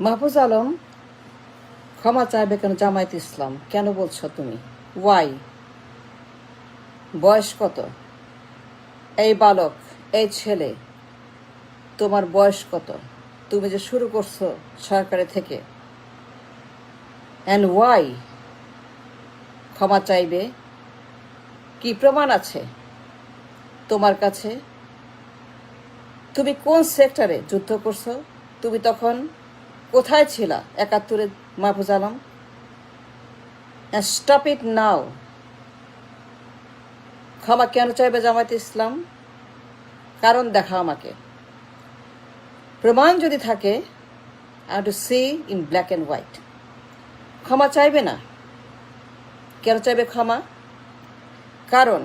মাহফুজ আলম, ক্ষমা চাইবে কেন জামায়াত ইসলাম? কেন বলছো তুমি? ওয়াই বয়স কত? এই বালক, এই ছেলে, তোমার বয়স কত? তুমি যে শুরু করছ সরকারে থেকে। অ্যান্ড ওয়াই ক্ষমা চাইবে? কি প্রমাণ আছে তোমার কাছে? তুমি কোন সেক্টরে যুদ্ধ করছ? তুমি তখন কোথায় ছিল, একাত্তরে Mahfuz Alam? Stop it now ক্ষমা কেন চাইবে জামায়াত ইসলাম? কারণ দেখা আমাকে। প্রমাণ যদি থাকে I to see in black and white ক্ষমা চাইবে না। কেন চাইবে ক্ষমা? কারণ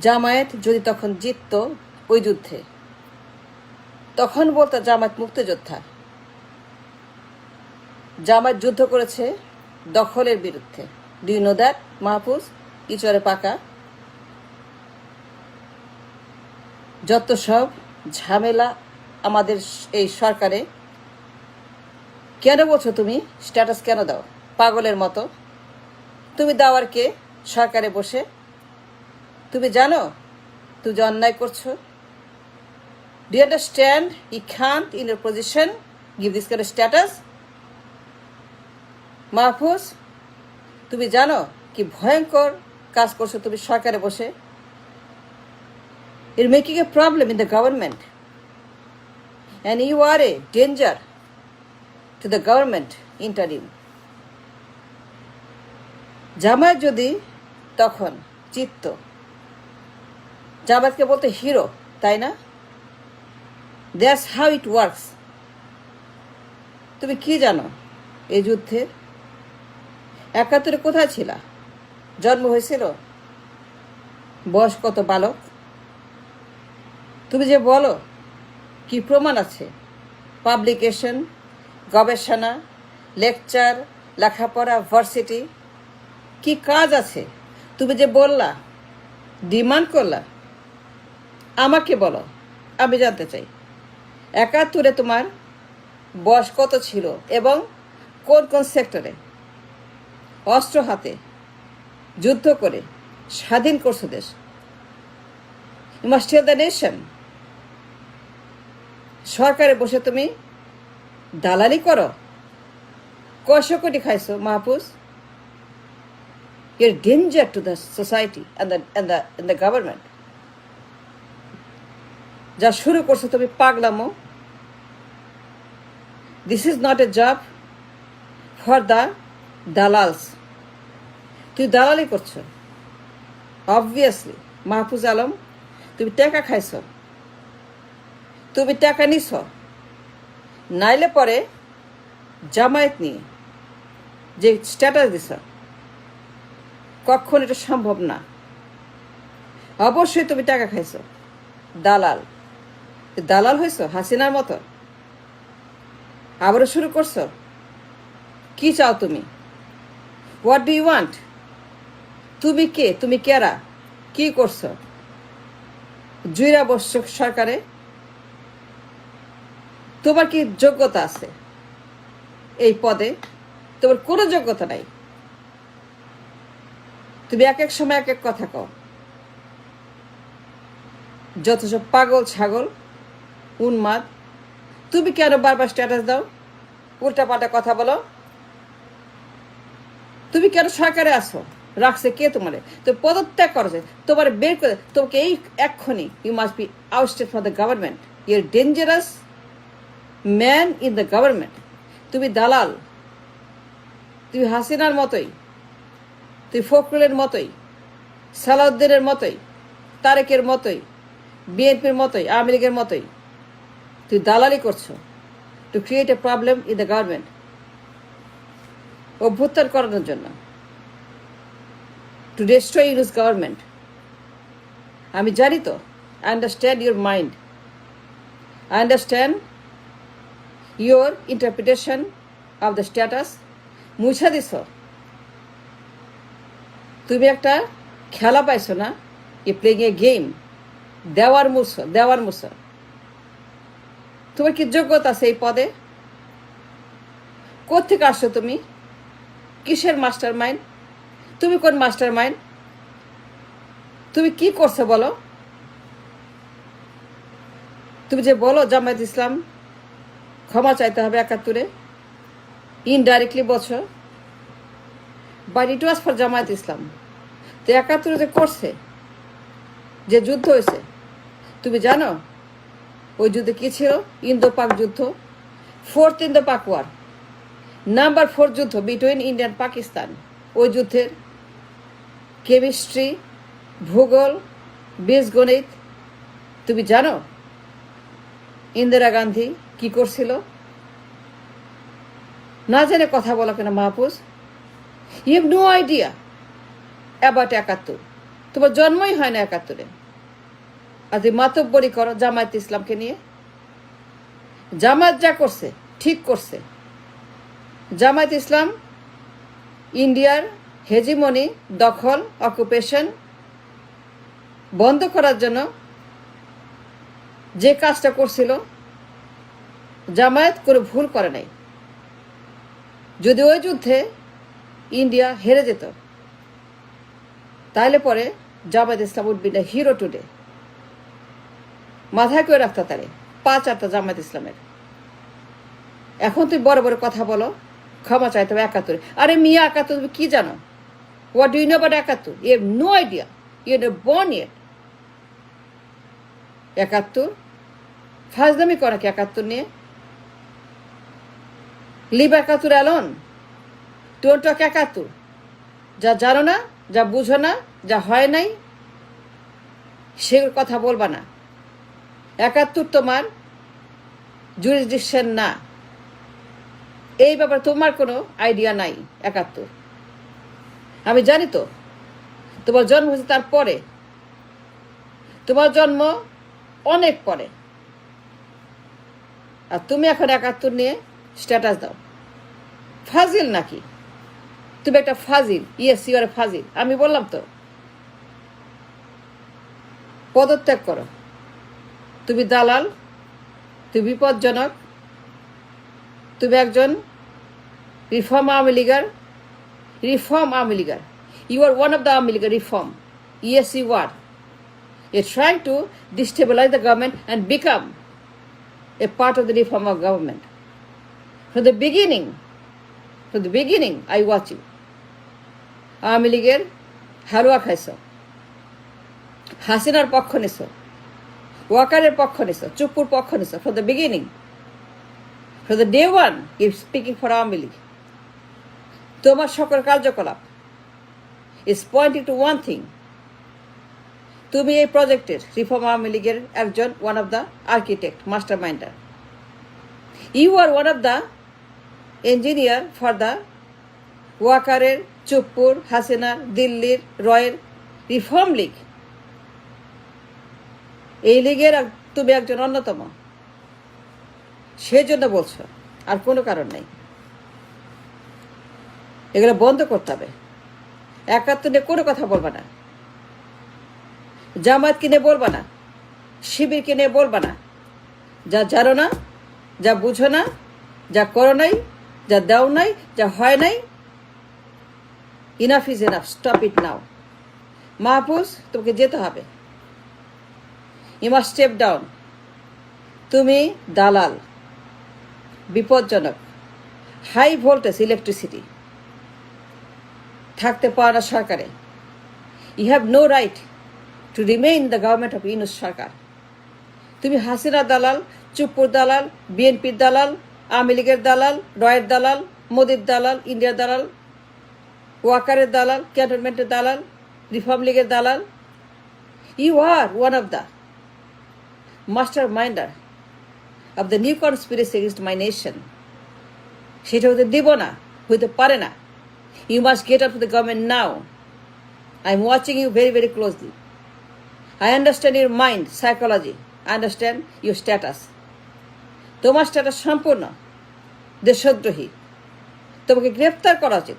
জামায়াত যদি তখন জিতত ওই যুদ্ধে, তখন বলতো জামায়াত মুক্তিযোদ্ধা। জামায়াত যুদ্ধ করেছে দখলের বিরুদ্ধে। ডু নো দ্যাট মাহফুজ ইচরে পাকা। যত সব ঝামেলা আমাদের এই সরকারে, কেন বলছো তুমি? স্ট্যাটাস কেন দাও? পাগলের মতো। তুমি দাওয়ার কে? সরকারে বসে। তুমি জানো? তুমি অন্যায় করছ। ডু আন্ডারস্ট্যান্ড ই খান্ট ইন এর position give this status Mahfuz, তুমি জানো কি ভয়ঙ্কর কাজ করছ তুমি সরকারে বসে। It making a problem in the government and you are a danger to the government interim Jamaat যদি তখন চিত্ত, জামায়াতকে বলতে হিরো তাই না? দ্যাটস হাউ ইট ওয়ার্কস তুমি কি জানো এই যুদ্ধের? একাত্তরে কোথায় ছিল? জন্ম হয়েছিল? বয়স কত বালক? তুমি যে বলো, কি প্রমাণ আছে? পাবলিকেশন, গবেষণা, লেকচার, লেখাপড়া, ভার্সিটি, কি কাজ আছে? তুমি যে বললা, ডিমান্ড করলা, আমাকে বলো, আমি জানতে চাই। একাত্তরে তোমার বয়স কত ছিল এবং কোন কোন সেক্টরে? অস্ত্র হাতে যুদ্ধ করে স্বাধীন করছ দেশ। You must tell the nation সরকারে বসে তুমি দালালি করো। কয়শো কোটি খাইছো Mahfuz. Your danger to the society the the the government যা শুরু করছ তুমি পাগলামো। This is not a job for the দালালস। তুই দালালি করছ। অবভিয়াসলি মাহফুজ আলম, তুমি টাকা খাইছ। তুমি টাকা নিছ। নাইলে পরে জামায়াত নিয়ে যে স্ট্যাটাস দিছ, কখন এটা সম্ভব না। অবশ্যই তুমি টাকা খাইছো। দালাল। দালাল হয়েছ হাসিনার মতো। আবারও শুরু করছ। কি চাও তুমি? হোয়াট ডু ইউ ওয়ান্ট তুমি কে? তুমি কেরা? কি করছ? জুইরা বসছ সরকারে? তোমার কি যোগ্যতা আছে এই পদে? তোমার কোনো যোগ্যতা নাই। তুমি এক এক সময় এক এক কথা কও। সব পাগল, ছাগল, উন্মাদ। তুমি কেন বারবার স্ট্যাটাস দাও? উল্টাপাল্টা কথা বলো। তুমি কেন সরকারে আসো রাখছে কে তোমারে? তো পদত্যাগ করেছে তোমার বের করে, তোমাকে এই এক্ষুনি you must be ousted for the government your dangerous man in the government তুমি দালাল, তুমি হাসিনার মতোই তুই ফখরুলের মতোই, সালাউদ্দিনের মতোই, তারেকের মতোই, বিএনপির মতোই, আওয়ামী লীগের মতোই তুই দালালি করছ to create a problem in the government অভ্যুত্থান করানোর জন্য। টু ডেস্ট্রয় ইউজ গভর্নমেন্ট আমি জানি তো I understand your mind I understand your interpretation of the status মুছা দিছ। তুমি একটা খেলা পাইছো না? ই প্লেইং এ গেম দেওয়ার মুছো দেওয়ার মুছো। তোমার কি যোগ্যতা এই পদে? কোথেকে আসছো তুমি? কিসের মাস্টার মাইন্ড তুমি কোন মাস্টার মাইন্ড তুমি কি করছ বলো? তুমি যে বলো জামায়াত ইসলাম ক্ষমা চাইতে হবে একাত্তরে ইনডাইরেক্টলি বলছো। But it was for Jamaat Islam, তো একাত্তরে যে করছে, যে যুদ্ধ হয়েছে, তুমি জানো? ওই যুদ্ধে কী ছিল? ইন্দো পাক যুদ্ধ fourth Indo Pak war number four যুদ্ধ বিটুইন ইন্ডিয়ান পাকিস্তান ওই যুদ্ধের কেমিস্ট্রি ভূগোল, বীজগণিত, তুমি জানো ইন্দিরা গান্ধী কি করছিল? না জেনে কথা বলো কেন Mahfuz? You have no idea about একাত্তর। তোমার জন্মই হয় না একাত্তরে। আর তুমি মাতব্বরি করো জামায়াত ইসলামকে নিয়ে। জামায়াত যা করছে, ঠিক করছে। জামায়াত ইসলাম, ইন্ডিয়ার হেজিমনি দখল অকুপেশন বন্ধ করার জন্য যে কাজটা করছিল, জামায়াত কোনো ভুল করে নাই। যদি ওই যুদ্ধে ইন্ডিয়া হেরে যেত, তাহলে পরে Jamaat Islam would be the hero today. মাথায় করে রাখতে তারে পাঁচ আটটা জামায়াত ইসলামের। এখন তুই বড় বড় কথা বলো ক্ষমা চাইতে হবে একাত্তরে। আরে মিয়া, একাত্তর তুমি কি জানো? হোয়াট ডু ইউ নো একাত্তর? You have no idea you no born yet একাত্তর? ফাজদামি করে কি একাত্তর নিয়ে? লিভ একাত্তর অ্যালন ডোন্ট টক একাত্তর। যা জানো না, যা বুঝো না, যা হয় নাই সেগুলোর কথা বলবা না। একাত্তর তোমার জুরিসডিকশন না। এই ব্যাপারে তোমার কোনো আইডিয়া নাই, একাত্তর। আমি জানি তো, তোমার জন্ম হয়েছে তারপরে তোমার জন্ম অনেক পরে। আর তুমি এখন একাত্তর নিয়ে স্ট্যাটাস দাও। ফাজিল নাকি? তুমি একটা ফাজিল ইয়েস ইউ আর ফাজিল। আমি বললাম তো, পদত্যাগ করো। তুমি দালাল, তুমি বিপজ্জনক তুমি একজন reform Awami Leaguer reform Awami Leaguer you are one of the Awami Leaguer reform yes you are You're trying to destabilize the government and become a part of the reform of government. From the beginning, from the beginning, I watch you. Awami লীগের হালুয়া খাইছ হাসিনার পক্ষ নিছ ওয়াকারের পক্ষ নিছ চুপুর পক্ষ নিছ for the beginning for the day one you speaking for Awami League তোমার সকল কার্যকলাপ is pointing to one thing তুমি এই প্রজেক্টের রিফর্ম আওয়ামী লীগের একজন one of the architect master minder you are one of the engineer for the ওয়াকারের চুপ্পুর হাসিনার দিল্লির রয়ের রিফর্ম লীগ এই লীগের তুমি একজন অন্যতম। সেজন্য বলছো, আর কোনো কারণ নেই। এগুলো বন্ধ করতে হবে। একাত্তর নিয়ে কোনো কথা বলবে না। জামাত কিনে বলবা না। শিবির কিনে বলবা না। যা জানো না, যা বুঝো না, যা করো নাই, যা দাও নাই, যা হয় নাই enough is enough stop it now Mahfuz, তোমাকে যেতে হবে। মাস্ট স্টেপ ডাউন তুমি দালাল। বিপজ্জনক। হাই ভোল্টেজ ইলেকট্রিসিটি থাকতে পারে না সরকারে। You have no right to remain the government of Yunus সরকার। তুমি হাসিনা দালাল, চুপ্পুর দালাল, বিএনপির দালাল, আওয়ামী লীগের দালাল, রয়ের দালাল, মোদির দালাল ইন্ডিয়ার দালাল, ওয়াকারের দালাল, ক্যান্টনমেন্টের দালাল, রিফর্ম লীগের দালাল। You are one of the master minder of the new conspiracy against my nation সেটা হতে দিব না হইতে পারে না। You must get up to the government now I am watching you very very closely I understand your mind, psychology. I understand your status. তোমার status সম্পূর্ণ দেশদ্রোহী। তোমাকে গ্রেপ্তার করা উচিত।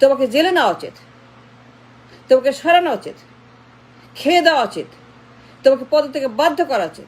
তোমাকে জেলে নেওয়া উচিত। তোমাকে সরানো উচিত। খেয়ে দেওয়া উচিত। তোমাকে পদ থেকে বাধ্য করা উচিত।